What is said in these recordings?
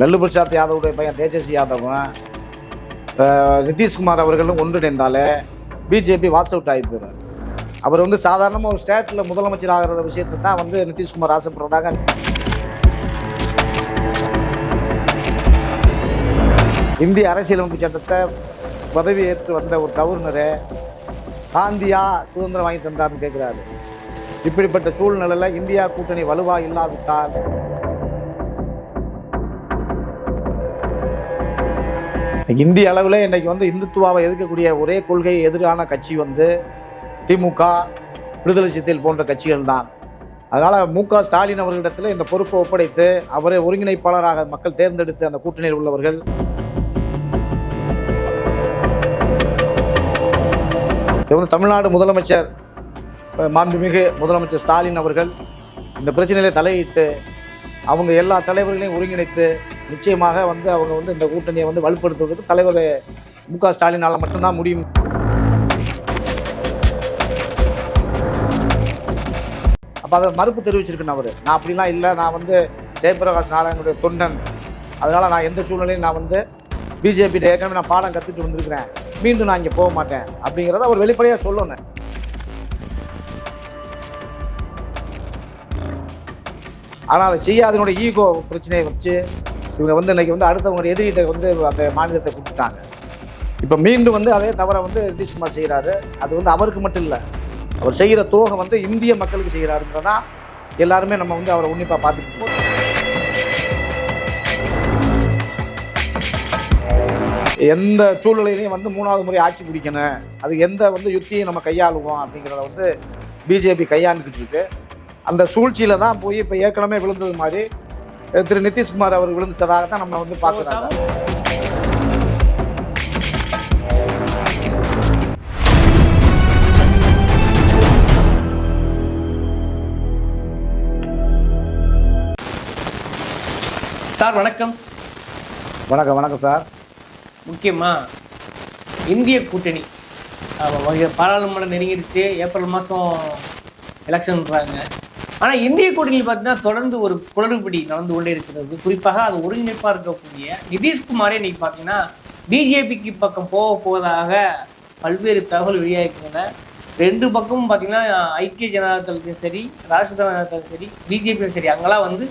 லல்லு பிரசாத் யாதவுடைய பையன் தேஜஸ்வி யாதவும் நிதிஷ்குமார் அவர்களும் ஒன்றிணைந்தாலே BJP was out ஆகி போயிடும். அவர் வந்து சாதாரணமாக ஒரு ஸ்டேட்டில் முதலமைச்சர் ஆகிற விஷயத்தை தான் வந்து நிதிஷ்குமார் ஆசைப்படுறதாக இந்திய அரசியலமைப்பு சட்டத்தை பதவி ஏற்று வந்த ஒரு கவர்னரு காந்தியா சுதந்திரம் வாங்கி தந்தார்னு கேட்குறாரு இப்படிப்பட்ட சூழ்நிலையில் இந்தியா கூட்டணி வலுவாக இல்லாவிட்டால் இந்திய அளவில் இன்னைக்கு வந்து இந்துத்துவாவை எதிர்க்கக்கூடிய ஒரே கொள்கை எதிரான கட்சி வந்து திமுக விடுதலை சிறுத்தைகள் போன்ற கட்சிகள் தான் அதனால் மு க ஸ்டாலின் அவர்களிடத்தில் இந்த பொறுப்பை ஒப்படைத்து அவரை ஒருங்கிணைப்பாளராக மக்கள் தேர்ந்தெடுத்து அந்த கூட்டணியில் உள்ளவர்கள். இது வந்து தமிழ்நாடு முதலமைச்சர் மாண்புமிகு முதலமைச்சர் ஸ்டாலின் அவர்கள் இந்த பிரச்சனையில் தலையிட்டு அவங்க எல்லா தலைவர்களையும் ஒருங்கிணைத்து நிச்சயமாக வந்து அவங்க வந்து இந்த கூட்டணியை வந்து வலுப்படுத்துவதற்கு தலைவர் மு க ஸ்டாலினால் மட்டும்தான் முடியும். அப்போ அதை மறுப்பு தெரிவிச்சிருக்கேன் அவர். நான் அப்படிலாம் இல்லை. நான் வந்து ஜெயபிரகாஷ் நாராயணனுடைய தொண்டன். அதனால் நான் எந்த சூழ்நிலையும் நான் வந்து பிஜேபி ஏற்கனவே நான் பாடம் கற்றுட்டு வந்திருக்கிறேன். மீண்டும் நான் இங்கே போக மாட்டேன். அப்படிங்கிறத அவர் வெளிப்படையாக சொல்லணும். ஆனால் அதை செய்யாதனுடைய ஈகோ பிரச்சனையை வச்சு இவங்க வந்து இன்னைக்கு வந்து அடுத்தவங்க எதிரிகிட்ட வந்து அந்த மாநிலத்தை கொடுத்துட்டாங்க இப்போ மீண்டும் வந்து அதே தவறை வந்து நிதிஷ்குமார் செய்கிறாரு அது வந்து அவருக்கு மட்டும் இல்லை அவர் செய்கிற துரோகம் வந்து இந்திய மக்களுக்கு செய்கிறாருன்றதான் எல்லாருமே நம்ம வந்து அவரை உன்னிப்பாக பார்த்துட்டு போகிறோம் எந்த சூழ்நிலையிலையும் வந்து மூணாவது முறை ஆட்சி பிடிக்கணும். அது எந்த வந்து யுத்தியை நம்ம கையாளுவோம் அப்படிங்கிறத வந்து பிஜேபி கையாண்டுக்கிட்டு இருக்கு. அந்த சூழ்ச்சியில தான் போய் இப்போ ஏற்கனவே விழுந்தது மாதிரி திரு நிதிஷ்குமார் அவர் விழுந்துட்டதாக தான் நம்ம வந்து பார்க்குறாங்க. சார் வணக்கம். வணக்கம் வணக்கம் சார். முக்கியமா இந்திய கூட்டணி. பாராளுமன்றம் நெருங்கிடுச்சு. ஏப்ரல் மாதம் எலெக்ஷன்றாங்க ஆனால் இந்திய கூட்டணியில் பார்த்தீங்கன்னா தொடர்ந்து ஒரு குளறுபடி நடந்து கொண்டே இருக்கிறது. குறிப்பாக அது ஒருங்கிணைப்பாக இருக்கக்கூடிய நிதிஷ்குமாரே இன்னைக்கு பார்த்தீங்கன்னா பிஜேபிக்கு பக்கம் போக போவதாக பல்வேறு தகவல் வெளியாகிருக்கின்றன ரெண்டு பக்கமும் பார்த்தீங்கன்னா ஐக்கிய ஜனதாதளத்தையும் சரி ராஷ்டிரிய ஜனதா சரி பிஜேபியும் சரி அங்கெல்லாம் வந்து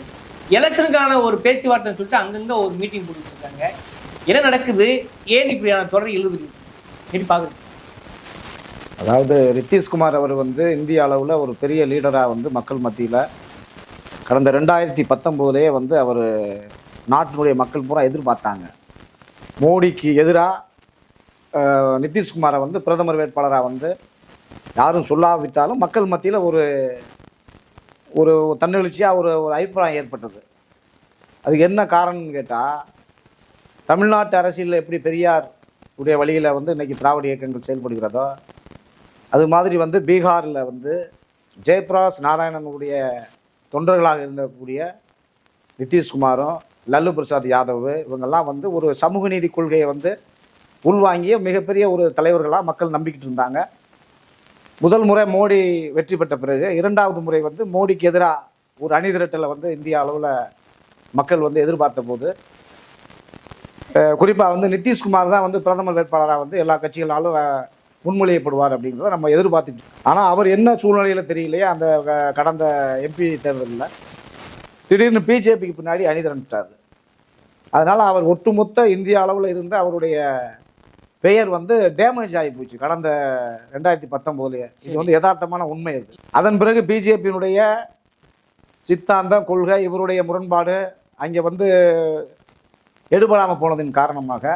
எலெக்ஷனுக்கான ஒரு பேச்சுவார்த்தைன்னு சொல்லிட்டு அங்கங்கே ஒரு மீட்டிங் கொடுத்துருக்காங்க என்ன நடக்குது? ஏன் இப்படியான தொடர் எழுதுறீங்க எப்படி பார்க்குறது அதாவது நிதிஷ்குமார் அவர் வந்து இந்திய அளவில் ஒரு பெரிய லீடராக வந்து மக்கள் மத்தியில் கடந்த ரெண்டாயிரத்தி பத்தொம்போதுலேயே வந்து அவர் நாட்டினுடைய மக்கள் பூரா எதிர்பார்த்தாங்க. மோடிக்கு எதிராக நிதிஷ்குமாரை வந்து பிரதமர் வேட்பாளராக வந்து யாரும் சொல்லாவிட்டாலும் மக்கள் மத்தியில் ஒரு ஒரு தன்னெழுச்சியாக ஒரு ஒரு அபிப்பிராயம் ஏற்பட்டது. அதுக்கு என்ன காரணம்னு கேட்டால் தமிழ்நாட்டு அரசியலில் எப்படி பெரியார் உடைய வழியில் வந்து இன்றைக்கி திராவிட இயக்கங்கள் செயல்படுகிறதோ அது மாதிரி வந்து பீகாரில் வந்து ஜெயபிரகாஷ் நாராயணனுடைய தொண்டர்களாக இருந்தக்கூடிய நிதிஷ்குமாரும் லல்லு பிரசாத் யாதவ் இவங்கெல்லாம் வந்து ஒரு சமூக நீதி கொள்கையை வந்து உள்வாங்கிய மிகப்பெரிய ஒரு தலைவர்களாக மக்கள் நம்பிக்கிட்டு இருந்தாங்க. முதல் முறை மோடி வெற்றி பெற்ற பிறகு இரண்டாவது முறை வந்து மோடிக்கு எதிராக ஒரு அணி திரட்டலை வந்து இந்திய அளவில் மக்கள் வந்து எதிர்பார்த்த போது குறிப்பாக வந்து நிதிஷ்குமார் தான் வந்து பிரதமர் வேட்பாளராக வந்து எல்லா கட்சிகளாலும் முன்மொழியப்படுவார் அப்படிங்கிறத நம்ம எதிர்பார்த்துட்டு ஆனால் அவர் என்ன சூழ்நிலையில் தெரியலையே அந்த கடந்த எம்பி தேர்தலில் திடீர்னு பிஜேபிக்கு பின்னாடி அணி திரண்டுட்டார். அதனால் அவர் ஒட்டுமொத்த இந்திய அளவில் இருந்த அவருடைய பெயர் வந்து டேமேஜ் ஆகி போச்சு. கடந்த ரெண்டாயிரத்தி பத்தொம்போதுலேயே இது வந்து யதார்த்தமான உண்மை இது. அதன் பிறகு பிஜேபியினுடைய சித்தாந்தம் கொள்கை இவருடைய முரண்பாடு அங்கே வந்து எடுபடாமல் போனதின் காரணமாக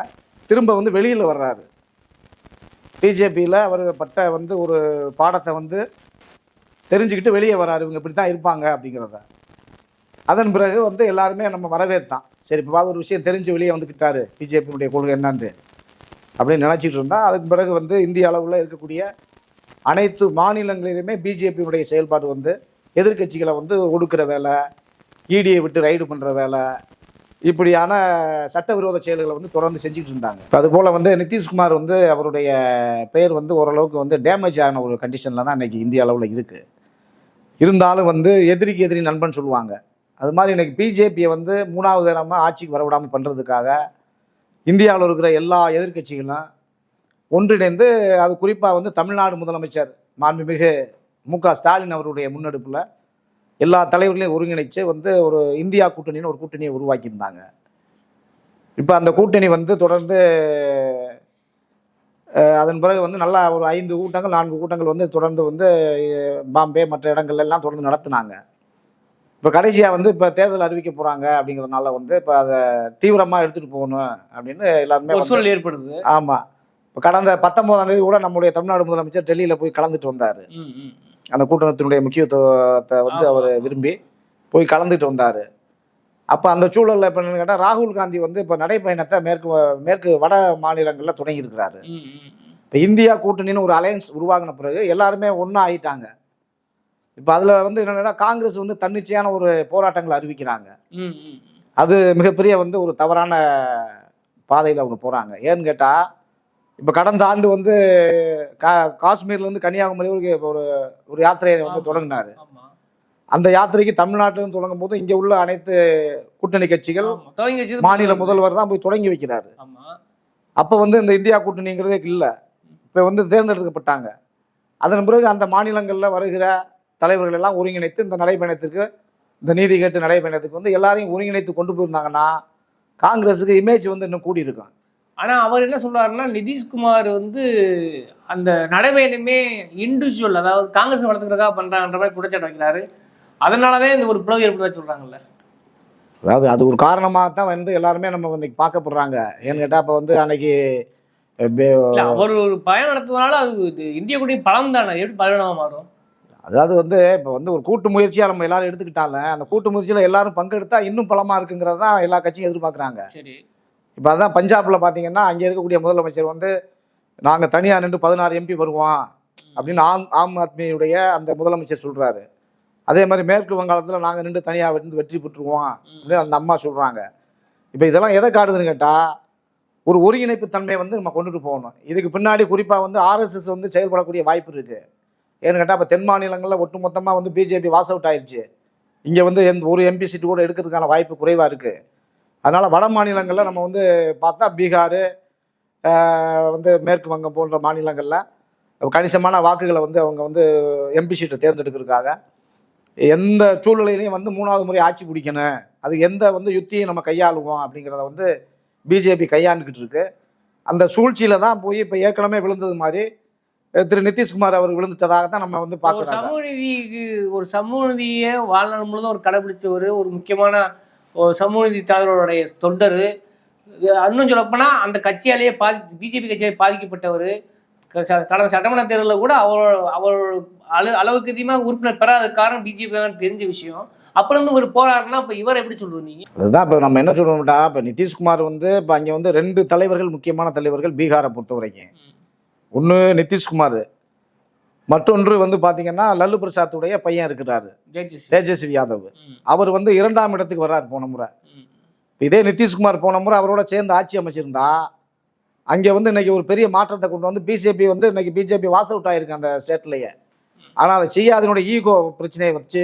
திரும்ப வந்து வெளியில் வர்றாரு. பிஜேபியில் அவர் பட்ட வந்து ஒரு பாடத்தை வந்து தெரிஞ்சுக்கிட்டு வெளியே வராரு. இவங்க இப்படி தான் இருப்பாங்க அப்படிங்கிறத. அதன் பிறகு வந்து எல்லாருமே நம்ம வரவேற்தான் சரி இப்போ ஒரு விஷயம் தெரிஞ்சு வெளியே வந்துக்கிட்டாரு பிஜேபியினுடைய கொள்கை என்னன்னு அப்படின்னு நினச்சிட்டு இருந்தால் அதன் பிறகு வந்து இந்திய அளவில் இருக்கக்கூடிய அனைத்து மாநிலங்களிலுமே பிஜேபியினுடைய செயல்பாடு வந்து எதிர்க்கட்சிகளை வந்து ஒடுக்கிற வேலை இடியை விட்டு ரைடு பண்ணுற வேலை இப்படியான சட்டவிரோத செயல்களை வந்து தொடர்ந்து செஞ்சுட்டு இருந்தாங்க. அதுபோல் வந்து நிதிஷ்குமார் வந்து அவருடைய பெயர் வந்து ஓரளவுக்கு வந்து டேமேஜ் ஆன ஒரு கண்டிஷனில் தான் இன்னைக்கு இந்திய அளவில் இருக்குது இருந்தாலும் வந்து எதிரிக்கு எதிரி நண்பன் சொல்லுவாங்க. அது மாதிரி இன்னைக்கு பிஜேபியை வந்து மூணாவது இடமா ஆட்சிக்கு வரவிடாமல் பண்ணுறதுக்காக இந்தியாவில் இருக்கிற எல்லா எதிர்க்கட்சிகளும் ஒன்றிணைந்து அது குறிப்பாக வந்து தமிழ்நாடு முதலமைச்சர் மாண்புமிகு மு க ஸ்டாலின் அவருடைய முன்னெடுப்பில் எல்லா தலைவர்களையும் ஒருங்கிணைச்சு வந்து ஒரு இந்தியா கூட்டணின்னு ஒரு கூட்டணியை உருவாக்கியிருந்தாங்க. இப்போ அந்த கூட்டணி வந்து தொடர்ந்து அதன் பிறகு வந்து நல்லா ஒரு ஐந்து கூட்டங்கள் நான்கு கூட்டங்கள் வந்து தொடர்ந்து வந்து பாம்பே மற்ற இடங்கள்ல எல்லாம் தொடர்ந்து நடத்துனாங்க. இப்போ கடைசியாக வந்து இப்போ தேர்தல் அறிவிக்க போகிறாங்க அப்படிங்கிறதுனால வந்து இப்போ அதை தீவிரமாக எடுத்துகிட்டு போகணும் அப்படின்னு எல்லாருமே சூழல் ஏற்படுது. ஆமாம் இப்போ கடந்த பத்தொன்பதாம் தேதி கூட நம்முடைய தமிழ்நாடு முதலமைச்சர் டெல்லியில் போய் கலந்துட்டு வந்தார். அந்த கூட்டணத்தினுடைய முக்கியத்துவத்தை வந்து. அவர் விரும்பி போய் கலந்துட்டு வந்தார் அப்போ அந்த சூழலில் இப்போ என்னன்னு கேட்டால் ராகுல் காந்தி வந்து இப்போ நடைப்பயணத்தை மேற்கு மேற்கு வட மாநிலங்களில் தொடங்கியிருக்கிறாரு. இப்போ இந்தியா கூட்டணின்னு ஒரு அலையன்ஸ் உருவாகின பிறகு எல்லாருமே ஒன்றா ஆயிட்டாங்க இப்போ அதில் வந்து என்னென்னா காங்கிரஸ் வந்து தன்னிச்சையான ஒரு போராட்டங்களை அறிவிக்கிறாங்க. அது மிகப்பெரிய வந்து ஒரு தவறான பாதையில் அவங்க போகிறாங்க ஏன்னு கேட்டால் இப்போ கடந்த ஆண்டு வந்து கா காஷ்மீர்லேருந்து கன்னியாகுமரி வரைக்கும் ஒரு ஒரு யாத்திரையை வந்து. தொடங்கினார். அந்த யாத்திரைக்கு தமிழ்நாட்டிலும் தொடங்கும் போது இங்கே உள்ள அனைத்து கூட்டணி கட்சிகள் மாநில முதல்வர். தான் போய் தொடங்கி வைக்கிறாரு. அப்போ வந்து இந்த இந்தியா கூட்டணிங்கிறதே இல்லை. இப்போ வந்து தேர்ந்தெடுக்கப்பட்டாங்க. அதன் பிறகு அந்த மாநிலங்களில் வருகிற தலைவர்கள் எல்லாம் ஒருங்கிணைத்து இந்த நடைபயணத்திற்கு இந்த நீதி கேட்டு நடைபயணத்துக்கு வந்து எல்லாரையும் ஒருங்கிணைத்து கொண்டு போயிருந்தாங்கன்னா காங்கிரஸுக்கு இமேஜ் வந்து இன்னும் கூடி இருக்கும் ஆனா அவர் என்ன சொல்றாருன்னா நிதிஷ்குமார் வந்து அந்த நடைபயணமே இண்டிவிஜுவல் அதாவது காங்கிரஸ் வளர்த்துக்கிறதுக்காக பண்றாங்கன்ற மாதிரி குற்றச்சாட்டு வைக்கிறாரு. அதனாலதான் இந்த ஒரு பிளவு ஏற்படுத்த சொல்றாங்கல்ல. அதாவது அது ஒரு காரணமாக தான் வந்து எல்லாருமே நம்ம இன்னைக்கு பார்க்கப்படுறாங்க. ஏன்னு கேட்டால் இப்போ வந்து அன்னைக்கு அவர் ஒரு பயணம் நடத்துறதுனால அது இந்திய கூட்டணி பலம் தானே எப்படி பலவீனமா மாறும்? அதாவது வந்து இப்போ வந்து ஒரு கூட்டு முயற்சியாக நம்ம எல்லாரும் எடுத்துக்கிட்டாலும் அந்த கூட்டு முயற்சியில் எல்லாரும் பங்கெடுத்தா இன்னும் பலமாக இருக்குங்கிறது தான் எல்லா கட்சியும் எதிர்பார்க்குறாங்க. சரி. இப்போ அதான் பஞ்சாப்ல பார்த்தீங்கன்னா அங்கே இருக்கக்கூடிய முதலமைச்சர் வந்து நாங்கள் தனியாக நின்று பதினாறு எம்பி வருவோம். அப்படின்னு ஆம் ஆம் ஆத்மியுடைய அந்த முதலமைச்சர் சொல்கிறாரு அதே மாதிரி மேற்கு வங்காளத்தில் நாங்கள் நின்று தனியாக வந்து வெற்றி பெற்றுருவோம் அப்படின்னு அந்த அம்மா சொல்கிறாங்க இப்போ இதெல்லாம் எதை காட்டுதுன்னு கேட்டால் ஒரு ஒருங்கிணைப்பு தன்மையை வந்து நம்ம கொண்டுட்டு போகணும். இதுக்கு பின்னாடி குறிப்பாக வந்து ஆர்எஸ்எஸ் வந்து செயல்படக்கூடிய வாய்ப்பு இருக்குது ஏன்னு கேட்டால் இப்போ தென் மாநிலங்களில் ஒட்டுமொத்தமாக வந்து பிஜேபி வாஸ் அவுட் ஆயிடுச்சு இங்கே வந்து எந்த ஒரு எம்பி சீட்டு கூட எடுக்கிறதுக்கான வாய்ப்பு குறைவாக இருக்குது அதனால் வட மாநிலங்களில் நம்ம வந்து பார்த்தா பீகார் வந்து மேற்கு வங்கம் போன்ற மாநிலங்களில் கணிசமான வாக்குகளை வந்து அவங்க வந்து எம்பி சீட்டை தேர்ந்தெடுக்கிறதுக்காக எந்த சூழ்நிலையிலையும் வந்து மூணாவது முறை ஆட்சி பிடிக்கணும். அது எந்த வந்து யுத்தியை நம்ம கையாளுவோம் அப்படிங்கிறத வந்து பிஜேபி கையாண்டுக்கிட்டு இருக்கு. அந்த சூழ்ச்சியில தான் போய் இப்போ ஏற்கனவே விழுந்தது மாதிரி திரு நிதிஷ்குமார் அவர் விழுந்துட்டதாக தான் நம்ம வந்து பார்க்குறோம் சமூக நீதிக்கு ஒரு சமூக நீதியை வாழ்நாள் முழுதும் ஒரு கடைபிடிச்சவர் ஒரு முக்கியமான சமூக நீதி தலைவருடைய தொண்டர். இன்னும் சொல்லப்போனா அந்த கட்சியாலேயே பாதி பிஜேபி கட்சியாலே பாதிக்கப்பட்டவர். கடந்த சட்டமன்ற தேர்தலில் கூட அவர் அவர் அளவு அளவுக்கு அதிகமாக உறுப்பினர் பெறாத காரணம் பிஜேபி தான் தெரிஞ்ச விஷயம். அப்புறம் வந்து ஒரு போராடுனா இப்போ இவர் எப்படி சொல்லுவீங்க நீங்க? அதுதான் இப்போ நம்ம என்ன சொல்றோம்டா இப்போ நிதிஷ்குமார் வந்து இப்போ அங்கே வந்து ரெண்டு தலைவர்கள் முக்கியமான தலைவர்கள் பீகாரை பொறுத்த வரைக்கும் ஒன்று நிதிஷ்குமார் மற்றொன்று வந்து பார்த்தீங்கன்னா லல்லு பிரசாத்துடைய பையன் இருக்கிறாரு. தேஜஸ்வி. யாதவ். அவர் வந்து இரண்டாம் இடத்துக்கு வர்றாரு போன முறை. இதே நிதிஷ்குமார் போன முறை அவரோட சேர்ந்து ஆட்சி அமைச்சிருந்தா அங்கே வந்து இன்னைக்கு ஒரு பெரிய மாற்றத்தை கொண்டு வந்து பிஜேபி வந்து இன்னைக்கு பிஜேபி வாஸ் அவுட் ஆயிருக்கு அந்த ஸ்டேட்லேயே. ஆனால் அதை செய்யாதனுடைய ஈகோ பிரச்சனையை வச்சு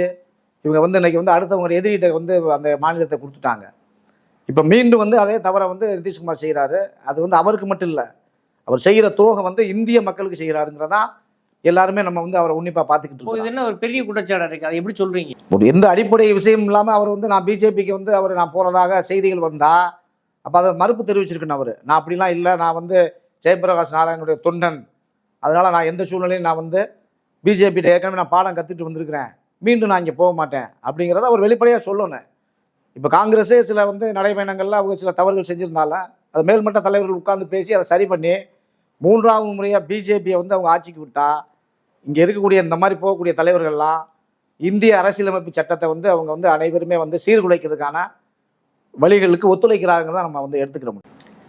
இவங்க வந்து இன்னைக்கு வந்து அடுத்தவங்க எதிரிகிட்ட வந்து அந்த மாநிலத்தை கொடுத்துட்டாங்க. இப்போ மீண்டும் வந்து அதே தவிர வந்து நிதிஷ்குமார் செய்கிறாரு அது வந்து அவருக்கு மட்டும் இல்லை அவர் செய்கிற துரோகம் வந்து இந்திய மக்களுக்கு செய்கிறாருங்கிறதா எல்லாருமே நம்ம வந்து அவரை உன்னிப்பாக பார்த்துக்கிட்டு இருக்கோம் இது என்ன ஒரு பெரிய குற்றச்சாட்டு இருக்கு? அதை எப்படி சொல்றீங்க? ஒரு எந்த அடிப்படை விஷயம் இல்லாமல் அவர் வந்து நான் பிஜேபிக்கு வந்து அவர் நான் போகிறதாக செய்திகள் வந்தா அப்போ அதை மறுப்பு தெரிவிச்சிருக்கணும் அவர். நான் அப்படிலாம் இல்லை. நான் வந்து ஜெயபிரகாஷ் நாராயணுடைய தொண்டன். அதனால நான் எந்த சூழ்நிலையும் நான் வந்து பிஜேபிகிட்ட ஏற்கனவே நான் பாடம் கற்றுட்டு வந்திருக்கிறேன். மீண்டும் நான் இங்கே போக மாட்டேன். அப்படிங்கிறத அவர் வெளிப்படையாக சொல்லணும். இப்போ காங்கிரஸே சில வந்து நடைபயணங்களில் அவங்க சில தவறுகள் செஞ்சுருந்தாலும் அது மேல்மட்ட தலைவர்கள் உட்கார்ந்து பேசி அதை சரி பண்ணி மூன்றாவது முறையாக பிஜேபியை வந்து அவங்க ஆட்சிக்கு விட்டா இங்கே இருக்கக்கூடிய இந்த மாதிரி போகக்கூடிய தலைவர்கள்லாம் இந்திய அரசியலமைப்பு சட்டத்தை வந்து அவங்க வந்து அனைவருமே வந்து சீர்குலைக்கிறதுக்கான வழிகளுக்கு ஒத்துழைக்கிறாங்க தான் நம்ம வந்து எடுத்துக்கிறோம்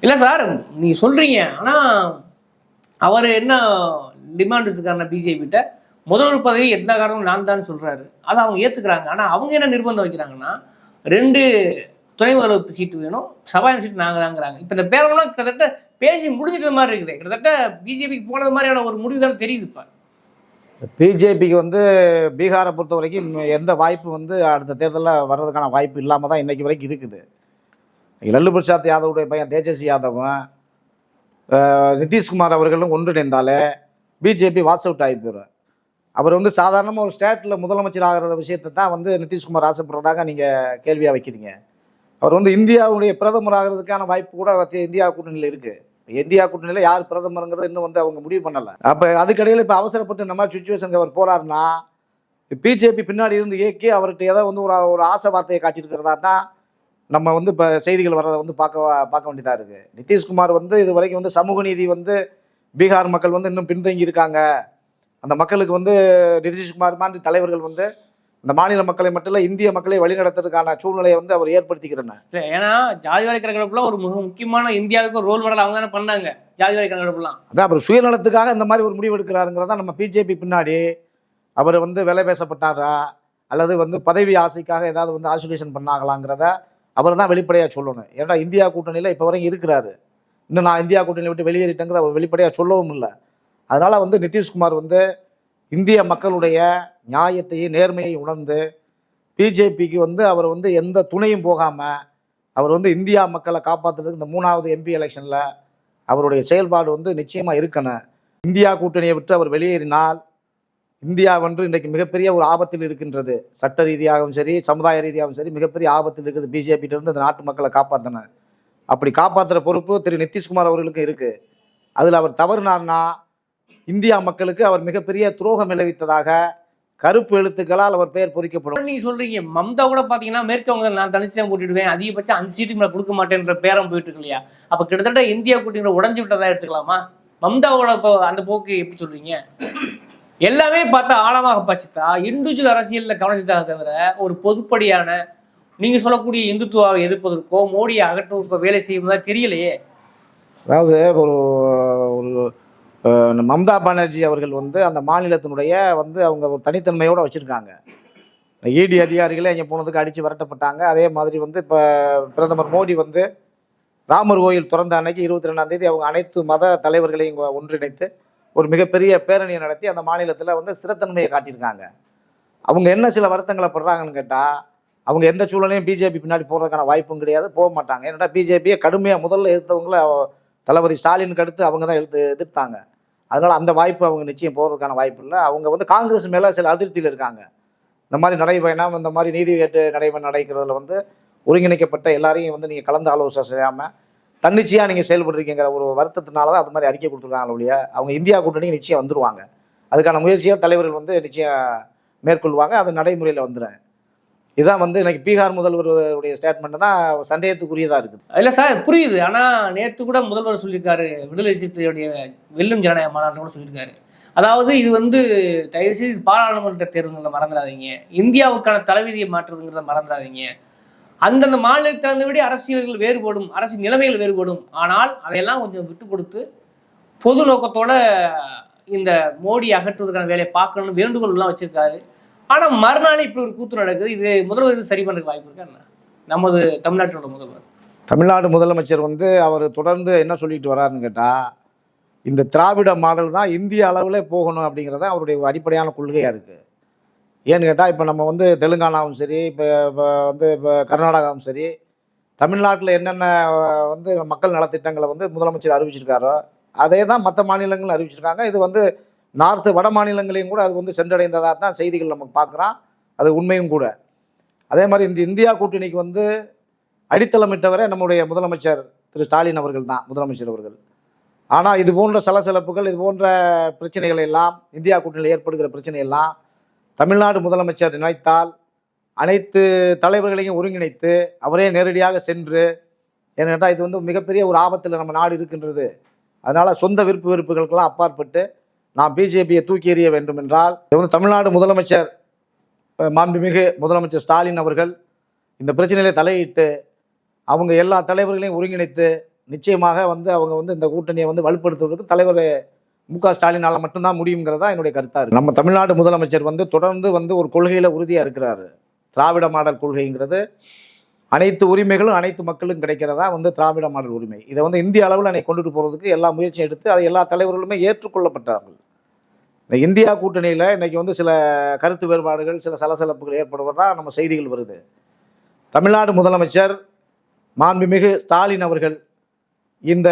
இல்லை சார் நீங்கள் சொல்கிறீங்க ஆனால் அவர் என்ன டிமாண்ட் வச்சுக்காரன பிஜேபிகிட்ட முதல்வர் பதவி எந்த காரணமும் நான் தான் சொல்கிறாரு அதை அவங்க ஏற்றுக்கிறாங்க ஆனால் அவங்க என்ன நிர்பந்தம் வைக்கிறாங்கன்னா ரெண்டு துணை முதல்வர் சீட்டு வேணும் சபாநாயகர் சீட்டு நாங்கிறாங்கிறாங்க இப்போ இந்த பேரவெல்லாம் கிட்டத்தட்ட பேசி முடிஞ்சிட்ட மாதிரி இருக்குது. கிட்டத்தட்ட பிஜேபிக்கு போனது மாதிரியான ஒரு முடிவு தான் தெரியுது இப்போ. பிஜேபிக்கு வந்து பீகாரை பொறுத்த வரைக்கும் எந்த வாய்ப்பு வந்து அடுத்த தேர்தலில் வர்றதுக்கான வாய்ப்பு இல்லாமல் தான் இன்றைக்கு வரைக்கும் இருக்குது. லல்லு பிரசாத் யாதவுடைய பையன் தேஜஸ்வி யாதவும் நிதிஷ்குமார் அவர்களும் ஒன்றிணைந்தாலே பிஜேபி வாஸ் அவுட் ஆகி போயிடும் அவர் வந்து சாதாரணமாக ஒரு ஸ்டேட்டில் முதலமைச்சர் ஆகிற விஷயத்தை தான் வந்து நிதிஷ்குமார் ஆசைப்படுறதாக நீங்கள் கேள்வியாக வைக்கிறீங்க. அவர் வந்து இந்தியாவுடைய பிரதமர் ஆகிறதுக்கான வாய்ப்பு கூட இந்தியா கூட்டணியில் இருக்குது இந்தியா கூட்டணியில் யார் பிரதமருங்கிறது இன்னும் வந்து அவங்க முடிவு பண்ணலை. அப்போ அதுக்கடையில் இப்போ அவசரப்பட்டு இந்த மாதிரி சுச்சுவேஷனுக்கு அவர் போகிறாருன்னா பிஜேபி பின்னாடி இருந்து இயக்கி அவர்கிட்ட ஏதோ வந்து ஒரு ஒரு ஆசை வார்த்தையை காட்டியிருக்கிறதா தான் நம்ம வந்து இப்போ செய்திகள் வர்றதை வந்து பார்க்க பார்க்க வேண்டியதாக இருக்குது நிதிஷ்குமார் வந்து இது வரைக்கும் வந்து சமூக நீதி வந்து பீகார் மக்கள் வந்து இன்னும் பின்தங்கி இருக்காங்க. அந்த மக்களுக்கு வந்து நிதிஷ்குமார் மாதிரி தலைவர்கள் வந்து இந்த மாநில மக்களை மட்டும் இல்லை இந்திய மக்களை வழிநடத்துறதுக்கான சூழ்நிலையை வந்து அவர் ஏற்படுத்திக்கிறேன் இல்ல, ஏன்னா ஜாதி வாரி கணக்கெடுப்புல ஒரு மிக முக்கியமான இந்தியாவுக்கு ரோல் மாடல் அவங்க தானே பண்ணாங்க ஜாதி வாரி கணக்கெடுப்புலாம். அதான் அவர் சுயநலத்துக்காக இந்த மாதிரி ஒரு முடிவு எடுக்கிறாருங்கிறதா நம்ம பிஜேபி பின்னாடி அவர் வந்து விலை பேசப்பட்டாரா அல்லது வந்து பதவி ஆசைக்காக ஏதாவது வந்து ஆசோலேஷன் பண்ணாங்களாங்கிறத அவர் தான் வெளிப்படையாக சொல்லணும். ஏன்னா இந்தியா கூட்டணியில் இப்போ வரைக்கும் இருக்கிறாரு. இன்னும் நான் இந்தியா கூட்டணியை விட்டு வெளியேறிட்டேங்கிறத அவர் வெளிப்படையாக சொல்லவும் இல்லை. அதனால் வந்து நிதிஷ்குமார் வந்து இந்திய மக்களுடைய நியாயத்தையும் நேர்மையை உணர்ந்து பிஜேபிக்கு வந்து அவர் வந்து எந்த துணையும் போகாமல் அவர் வந்து இந்தியா மக்களை காப்பாற்றுறதுக்கு இந்த மூணாவது எம்பி எலெக்ஷனில் அவருடைய செயல்பாடு வந்து நிச்சயமாக இருக்கணும். இந்தியா கூட்டணியை விட்டு அவர் வெளியேறினால் இந்தியா வந்து இன்றைக்கு மிகப்பெரிய ஒரு ஆபத்தில் இருக்கின்றது. சட்ட ரீதியாகவும் சரி சமுதாய ரீதியாகவும் சரி மிகப்பெரிய ஆபத்தில் இருக்குது பிஜேபிட்ட இருந்து இந்த நாட்டு மக்களை காப்பாற்றணும் அப்படி காப்பாற்றுற பொறுப்பு திரு நிதிஷ்குமார் அவர்களுக்கும் இருக்குது அதில் அவர் தவறுனார்னா இந்தியா மக்களுக்கு அவர் மிகப்பெரிய துரோகம் விளைவித்ததாக கருப்பு எழுத்துக்களால் அவர் பெயர் பொறிக்கப்படும். நீங்க சொல்றீங்க. மம்தா கூட பாத்தீங்கன்னா மேற்கு வங்க நான் தனிச்சு தான் போட்டுடுவேன். அதிகபட்சம் அஞ்சு சீட்டுக்கு மேல கொடுக்க மாட்டேன்ற பேரம் போயிட்டு இருக்கு இல்லையா? அப்ப கிட்டத்தட்ட இந்தியா கூட்டணி உடஞ்சு விட்டதா எடுத்துக்கலாமா? மம்தாவோட இப்போ அந்த போக்கு எப்படி சொல்றீங்க? எல்லாமே பார்த்தா ஆழமாக பசித்தா இண்டிவிஜுவல் அரசியல்ல கவனம் செலுத்தாத தவிர ஒரு பொதுப்படியான நீங்க சொல்லக்கூடிய இந்துத்துவாவை எதிர்ப்பதற்கோ மோடியை அகற்றுவதற்கோ வேலை செய்வதா தெரியலையே. அதாவது ஒரு ஒரு மம்தா பானர்ஜி அவர்கள் வந்து அந்த மாநிலத்தினுடைய வந்து அவங்க ஒரு தனித்தன்மையோடு வச்சுருக்காங்க. இடி அதிகாரிகளே இங்கே போனதுக்கு அடித்து விரட்டப்பட்டாங்க. அதே மாதிரி வந்து இப்போ பிரதமர் மோடி வந்து ராமர் கோயில் திறந்த அன்னைக்கு இருபத்தி ரெண்டாம் தேதி அவங்க அனைத்து மத தலைவர்களையும் ஒன்றிணைத்து ஒரு மிகப்பெரிய பேரணியை நடத்தி அந்த மாநிலத்தில் வந்து சிறத்தன்மையை காட்டியிருக்காங்க. அவங்க என்ன சில வருத்தங்களை படுறாங்கன்னு கேட்டால் அவங்க எந்த சூழலையும் பிஜேபி பின்னாடி போகிறதுக்கான வாய்ப்பும் கிடையாது போக மாட்டாங்க. ஏன்னா பிஜேபியை கடுமையாக முதல்ல எதிர்த்தவங்கள தளபதி ஸ்டாலினுக்கு அடுத்து அவங்க தான் எடுத்து எதிர்த்தாங்க. அதனால் அந்த வாய்ப்பு அவங்க நிச்சயம் போகிறதுக்கான வாய்ப்பு இல்லை. அவங்க வந்து காங்கிரஸ் மேலே சில அதிருப்தியில் இருக்காங்க. இந்த மாதிரி நடைபயணம் இந்த மாதிரி நீதி கேட்டு நடைபயணம் நடக்கிறதுல வந்து ஒருங்கிணைக்கப்பட்ட எல்லாரையும் வந்து நீங்கள் கலந்து ஆலோசனை செய்யாமல் தன்னிச்சையாக நீங்கள் செயல்படுறீங்கிற ஒரு வருத்தத்தினால தான் அது மாதிரி அறிக்கை கொடுத்துருக்காங்க ஒழிய அவங்க இந்தியா கூட்டணிக்கு நிச்சயம் வந்துருவாங்க. அதுக்கான முயற்சியை தலைவர்கள் வந்து நிச்சயம் மேற்கொள்வாங்க. அது நடைமுறையில் வந்துடும் இதுதான் வந்து எனக்கு பீகார் முதல்வருடைய ஸ்டேட்மெண்ட் தான் சந்தேகத்துக்குரியதாக இருக்குது. இல்லை சார் புரியுது. ஆனால் நேற்று கூட முதல்வர் சொல்லியிருக்காரு விடுதலை சிறுத்தையுடைய வெல்லும் ஜனநாயக மாநாட்டில் கூட சொல்லியிருக்காரு. அதாவது இது வந்து தயவுசெய்து பாராளுமன்ற தேர்தல்களை மறந்துடாதீங்க. இந்தியாவுக்கான தலைவிதியை மாற்றுறதுங்கிறத மறந்துடாதீங்க. அந்தந்த மாநிலத்தை தகுந்தபடி அரசியல்கள் வேறுபடும் அரசு நிலைமைகள் வேறுபடும். ஆனால் அதையெல்லாம் கொஞ்சம் விட்டு கொடுத்து பொது நோக்கத்தோட இந்த மோடி அகற்றுவதற்கான வேலையை பார்க்கணும்னு வேண்டுகோள்லாம் வச்சிருக்காரு. ஆனால் மறுநாள் இப்படி ஒரு கூத்து நடக்குது. இது முதல்வர் சரி பண்ணுறதுக்கு வாய்ப்பு இருக்கா? என்ன? நமது தமிழ்நாட்டிலோட முதல்வர். தமிழ்நாடு முதலமைச்சர் வந்து அவர் தொடர்ந்து என்ன சொல்லிட்டு வராருன்னு கேட்டால் இந்த திராவிட மாடல் தான் இந்திய அளவில் போகணும் அப்படிங்கிறது அவருடைய அடிப்படையான கொள்கையாக இருக்குது ஏன்னு கேட்டால் இப்போ நம்ம வந்து தெலுங்கானாவும் சரி இப்போ இப்போ வந்து இப்போ கர்நாடகாவும் சரி தமிழ்நாட்டில் என்னென்ன வந்து மக்கள் நலத்திட்டங்களை வந்து முதலமைச்சர் அறிவிச்சிருக்காரோ அதே தான் மற்ற மாநிலங்களும் அறிவிச்சிருக்காங்க. இது வந்து நார்த்து வட மாநிலங்களையும் கூட அது வந்து சென்றடைந்ததாக தான் செய்திகள் நம்ம பார்க்குறோம். அது உண்மையும் கூட. அதே மாதிரி இந்த இந்தியா கூட்டணிக்கு வந்து அடித்தளமிட்டவரே நம்முடைய முதலமைச்சர் திரு ஸ்டாலின் அவர்கள் தான் முதலமைச்சர் அவர்கள். ஆனால் இது போன்ற சலசலப்புகள் இது போன்ற பிரச்சனைகள் எல்லாம் இந்தியா கூட்டணியில் ஏற்படுகிற பிரச்சனை எல்லாம் தமிழ்நாடு முதலமைச்சர் நினைத்தால் அனைத்து தலைவர்களையும் ஒருங்கிணைத்து அவரே நேரடியாக சென்று ஏனென்றால் இது வந்து மிகப்பெரிய ஒரு ஆபத்தில் நம்ம நாடு இருக்கின்றது. அதனால் சொந்த விருப்பு வெறுப்புகளுக்கெல்லாம் அப்பாற்பட்டு நான் பிஜேபியை தூக்கி எறிய வேண்டும் என்றால் இது வந்து தமிழ்நாடு முதலமைச்சர் மாண்புமிகு முதலமைச்சர் ஸ்டாலின் அவர்கள் இந்த பிரச்சனையில தலையிட்டு அவங்க எல்லா தலைவர்களையும் ஒருங்கிணைத்து நிச்சயமாக வந்து அவங்க வந்து இந்த கூட்டணியை வந்து வலுப்படுத்துவதற்கு தலைவர் மு க ஸ்டாலினால் மட்டும்தான் முடியுங்கிறதா என்னுடைய கருத்தா நம்ம தமிழ்நாடு முதலமைச்சர் வந்து தொடர்ந்து வந்து ஒரு கொள்கையில உறுதியா இருக்கிறாரு. திராவிட மாடல் கொள்கைங்கிறது அனைத்து உரிமைகளும் அனைத்து மக்களும் கிடைக்கிறதா வந்து திராவிட மாடல் உரிமை. இதை வந்து இந்திய அளவில் அன்னைக்கு கொண்டுட்டு போகிறதுக்கு எல்லா முயற்சியும் எடுத்து அதை எல்லா தலைவர்களுமே ஏற்றுக்கொள்ளப்பட்டார்கள். இந்த இந்தியா கூட்டணியில் இன்னைக்கு வந்து சில கருத்து வேறுபாடுகள் சில சலசலப்புகள் ஏற்படுவதா நம்ம செய்திகள் வருது. தமிழ்நாடு முதலமைச்சர் மாண்புமிகு ஸ்டாலின் அவர்கள் இந்த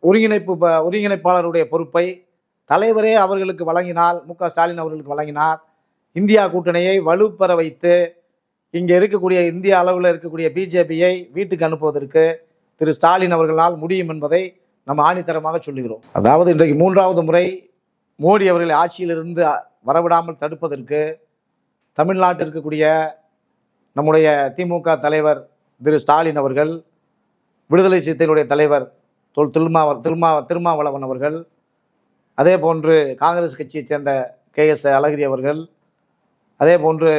ஒருங்கிணைப்பு ப- ஒருங்கிணைப்பாளருடைய பொறுப்பை தலைவரே அவர்களுக்கு வழங்கினால் மு க ஸ்டாலின் அவர்களுக்கு வழங்கினார். இந்தியா கூட்டணியை வலுப்பெற வைத்து இங்கே இருக்கக்கூடிய இந்திய அளவில் இருக்கக்கூடிய பிஜேபியை வீட்டுக்கு அனுப்புவதற்கு திரு ஸ்டாலின் அவர்களால் முடியும் என்பதை நம்ம ஆணித்தரமாக சொல்லுகிறோம். அதாவது இன்றைக்கு மூன்றாவது முறை மோடி அவர்களை ஆட்சியிலிருந்து வரவிடாமல் தடுப்பதற்கு தமிழ்நாட்டில் இருக்கக்கூடிய நம்முடைய திமுக தலைவர் திரு ஸ்டாலின் அவர்கள் விடுதலை சிறுத்தைகளுடைய தலைவர் தொல் திருமாவ திருமா திருமாவளவன் அவர்கள் அதே போன்று காங்கிரஸ் கட்சியைச் சேர்ந்த கே எஸ் அழகிரி அவர்கள் அதே போன்று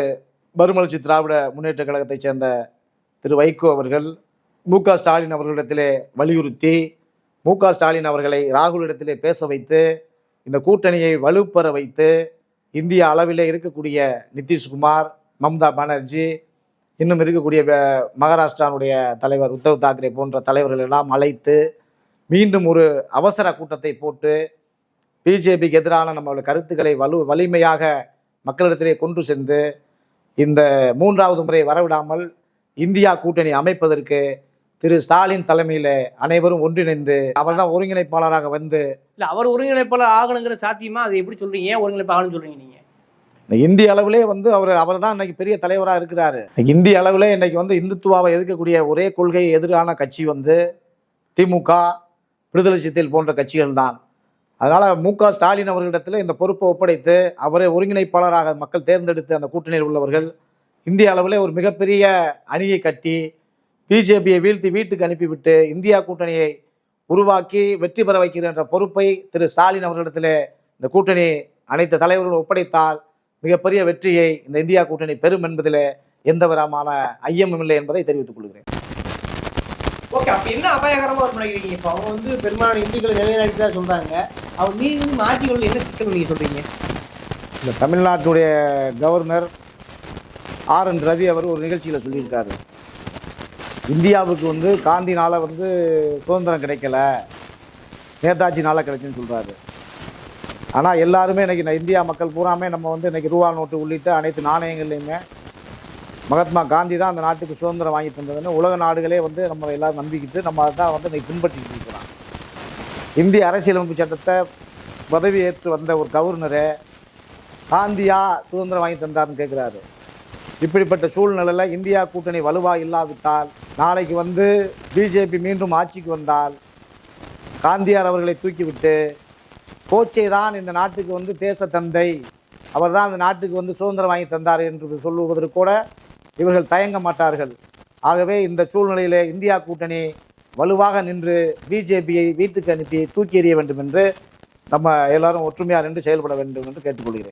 மறுமலர்ச்சி திராவிட முன்னேற்ற கழகத்தைச் சேர்ந்த திரு வைகோ அவர்கள் மு க ஸ்டாலின் அவர்களிடத்திலே வலியுறுத்தி மு க ஸ்டாலின் அவர்களை ராகுலிடத்திலே பேச வைத்து இந்த கூட்டணியை வலுப்பெற வைத்து இந்திய அளவிலே இருக்கக்கூடிய நிதிஷ்குமார் மம்தா பானர்ஜி இன்னும் இருக்கக்கூடிய மகாராஷ்டிராவுடைய தலைவர் உத்தவ் தாக்கரே போன்ற தலைவர்கள் எல்லாம் அழைத்து மீண்டும் ஒரு அவசர கூட்டத்தை போட்டு பிஜேபிக்கு எதிரான நம்மளுடைய கருத்துக்களை வலு வலிமையாக மக்களிடத்திலே கொண்டு சென்று இந்த மூன்றாவது முறை வரவிடாமல் இந்தியா கூட்டணி அமைப்பதற்கு திரு ஸ்டாலின் தலைமையில் அனைவரும் ஒன்றிணைந்து அவர்தான் ஒருங்கிணைப்பாளராக வந்து இல்ல அவர் ஒருங்கிணைப்பாளர் ஆகணுங்கிற சாத்தியமா அதை எப்படி சொல்றீங்க? ஏன் ஒருங்கிணைப்பு ஆகணும்னு சொல்றீங்க நீங்க? இந்த இந்திய அளவிலே வந்து அவர் அவர் தான் இன்னைக்கு பெரிய தலைவராக இருக்கிறாரு. இந்திய அளவிலே இன்னைக்கு வந்து இந்துத்துவாவை எதிர்க்கக்கூடிய ஒரே கொள்கை எதிரான கட்சி வந்து திமுக விடுதலை சிறுத்தைகள் போன்ற கட்சிகள் தான் அதனால் மு க. ஸ்டாலின் அவர்களிடத்தில் இந்த பொறுப்பை ஒப்படைத்து அவரை ஒருங்கிணைப்பாளராக மக்கள் தேர்ந்தெடுத்து அந்த கூட்டணியில் உள்ளவர்கள் இந்திய அளவிலே ஒரு மிகப்பெரிய அணியை கட்டி பிஜேபியை வீழ்த்தி வீட்டுக்கு அனுப்பிவிட்டு இந்தியா கூட்டணியை உருவாக்கி வெற்றி பெற வைக்கின்ற பொறுப்பை திரு ஸ்டாலின் அவர்களிடத்திலே இந்த கூட்டணி அனைத்து தலைவர்களும் ஒப்படைத்தால் மிகப்பெரிய வெற்றியை இந்த இந்தியா கூட்டணி பெறும் என்பதில் எந்த விதமான ஐயமும் இல்லை என்பதை தெரிவித்துக் கொள்கிறேன். ஓகே அப்போ என்ன அபாயகரமாக ஒரு நினைக்கிறீங்க இப்போ? அவங்க வந்து பெரும்பாலான இந்துக்களை நிலைநாட்டி தான் சொல்கிறாங்க அவர் மீது வந்து என்ன சிக்கல் நீங்கள் சொல்கிறீங்க இந்த தமிழ்நாட்டுடைய கவர்னர் ஆர் என் ரவி அவர் ஒரு நிகழ்ச்சியில் சொல்லியிருக்காரு. இந்தியாவுக்கு வந்து காந்தினால் வந்து சுதந்திரம் கிடைக்கல. நேதாஜினால் கிடைச்சுன்னு சொல்கிறாரு ஆனால் எல்லாருமே இன்றைக்கி இந்தியா மக்கள் பூராமே நம்ம வந்து இன்றைக்கி ரூபா நோட்டு உள்ளிட்ட அனைத்து நாணயங்கள்லையுமே மகாத்மா காந்தி தான் அந்த நாட்டுக்கு சுதந்திரம் வாங்கி தந்ததுன்னு உலக நாடுகளே வந்து நம்ம எல்லாரும் நம்பிக்கிட்டு நம்ம அதை தான் வந்து இன்றைக்கி பின்பற்றிக்கிட்டு இருக்கிறோம் இந்திய அரசியலமைப்பு சட்டத்தை பதவி ஏற்று வந்த ஒரு கவர்னரு காந்தியா சுதந்திரம் வாங்கி தந்தார்னு கேட்குறாரு இப்படிப்பட்ட சூழ்நிலையில் இந்தியா கூட்டணி வலுவாக இல்லாவிட்டால் நாளைக்கு வந்து பிஜேபி மீண்டும் ஆட்சிக்கு வந்தால் காந்தியார் அவர்களை தூக்கிவிட்டு கோச்சை தான் இந்த நாட்டுக்கு வந்து தேச தந்தை அவர் தான் இந்த நாட்டுக்கு வந்து சுதந்திரம் வாங்கி தந்தார் என்று சொல்லுவதற்கு கூட இவர்கள் தயங்க மாட்டார்கள். ஆகவே இந்த சூழ்நிலையிலே இந்தியா கூட்டணி வலுவாக நின்று பிஜேபியை வீட்டுக்கு அனுப்பி தூக்கி எறிய வேண்டும் என்று நம்ம எல்லாரும் ஒற்றுமையாக நின்று செயல்பட வேண்டும் என்று கேட்டுக்கொள்கிறேன்.